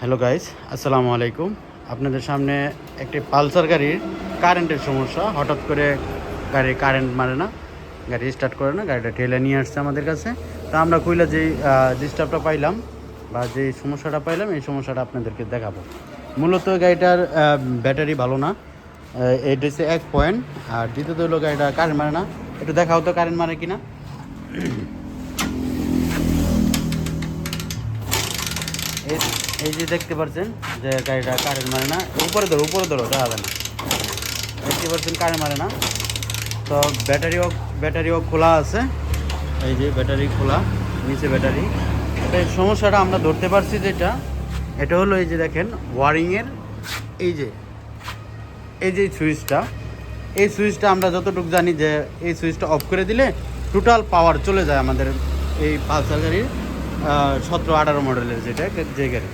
Hello guys, আসসালামু আলাইকুম। আপনাদের সামনে একটি পালসার গাড়ির কারেন্টের সমস্যা। হঠাৎ করে গাড়ি কারেন্ট মারে না, গাড়ি স্টার্ট করে না, গাড়িটা ঠেলে নিয়ে আসছে আমাদের কাছে। তো আমরা কইলা যেই ডিস্টার্বটা পাইলাম বা যেই সমস্যাটা পাইলাম, এই সমস্যাটা আপনাদেরকে দেখাবো। মূলত গাড়িটার ব্যাটারি ভালো না। এটা হচ্ছে এক পয়েন্ট আর দ্বিতীয়ত হলো গাড়িটা কারেন্ট মারে না। একটু দেখাও তো কারেন্ট মারে কিনা। এই যে দেখতে পাচ্ছেন যে গাড়িটা কারেন্ট মারে না, উপরে ধরো উপরে ধরো যায় না। দেখতে পাচ্ছেন কারেন্ট মারে না। তো ব্যাটারিও ব্যাটারিও খোলা আছে। এই যে ব্যাটারি খোলা, নিচে ব্যাটারি এই সমস্যাটা আমরা ধরতে পারছি যেটা, এটা হলো এই যে দেখেন ওয়ারিংয়ের এই যে এই যে সুইচটা এই সুইচটা আমরা যতটুকু জানি যে, এই সুইচটা অফ করে দিলে টোটাল পাওয়ার চলে যায় আমাদের এই পালসার গাড়ির। সতেরো, আঠারো মডেলের যেটা, যে গাড়ি।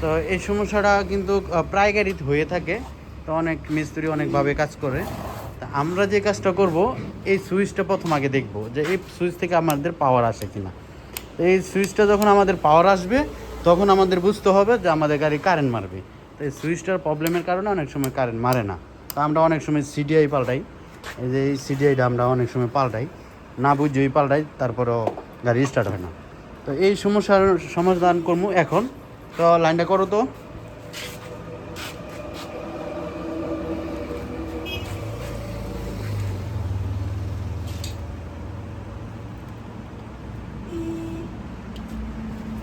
তো এই সমস্যাটা কিন্তু প্রায় গাড়িতে হয়ে থাকে। তো অনেক মিস্ত্রি অনেকভাবে কাজ করে। তা আমরা যে কাজটা করব, এই সুইচটা প্রথম আগে দেখব যে এই সুইচ থেকে আমাদের পাওয়ার আসে কিনা। তো এই সুইচটা যখন আমাদের পাওয়ার আসবে, তখন আমাদের বুঝতে হবে যে আমাদের গাড়ি কারেন্ট মারবে। তো এই সুইচটার প্রবলেমের কারণে অনেক সময় কারেন্ট মারে না। তো আমরা অনেক সময় সিডিআই পাল্টাই। এই যে এই সিডিআইটা আমরা অনেক সময় পাল্টাই। না বুঝেই পাল্টাই, তারপরেও গাড়ি স্টার্ট হয় না। তো এই সমস্যার সমাধান করব এখন। তো লাইনটা করো তো।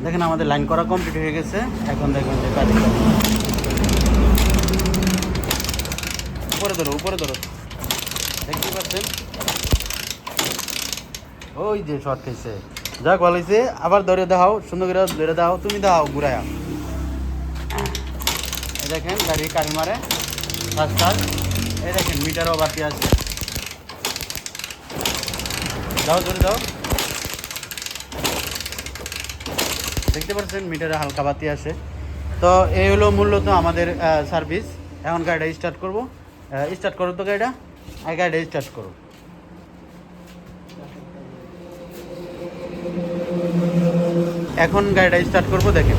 দেখেন আমাদের লাইন করা কমপ্লিট হয়ে গেছে। এখন দেখবেন যে কাজ উপরে ধরো উপরে ধরো। দেখতে পাচ্ছেন? ওই যে শর্ট খেয়েছে যাক ভালো হয়েছে আবার ধরে দাও, সুন্দর করে ধরে দাও, তুমি দাও, ঘুরায়া। এই দেখেন, গাড়ি কারি মারে রাস্তার এই দেখেন, মিটারও বাতি আছে। দাও ধরে দাও। দেখতে পাচ্ছেন, মিটারে হালকা বাতি আছে। তো এই হলো মূলত আমাদের সার্ভিস এখন গাড়িটা স্টার্ট করব। স্টার্ট করো তো গাড়িটা। আগে গাড়িটা স্টার্ট করো। এখন গাড়িটা স্টার্ট করব দেখেন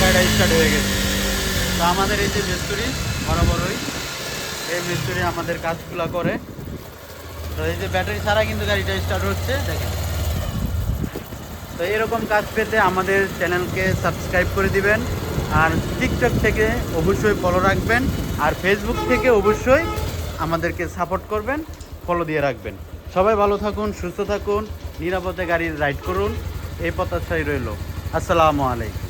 গাড়িটা স্টার্ট হয়ে গেছে। তো আমাদের এই যে মিস্ত্রি, বরাবরই, এই মিস্ত্রি আমাদের কাজগুলো করে। তো এই যে ব্যাটারি ছাড়া কিন্তু গাড়িটা স্টার্ট হচ্ছে, দেখেন। তো এরকম কাজ পেতে আমাদের চ্যানেলকে সাবস্ক্রাইব করে দিবেন, আর টিকটক থেকে অবশ্যই ফলো রাখবেন, আর ফেসবুক থেকে অবশ্যই আমাদেরকে সাপোর্ট করবেন। ফলো দিয়ে রাখবেন। সবাই ভালো থাকুন, সুস্থ থাকুন, নিরাপদে গাড়ি রাইড করুন। এই প্রত্যাশাই রইল। আসসালামু আলাইকুম।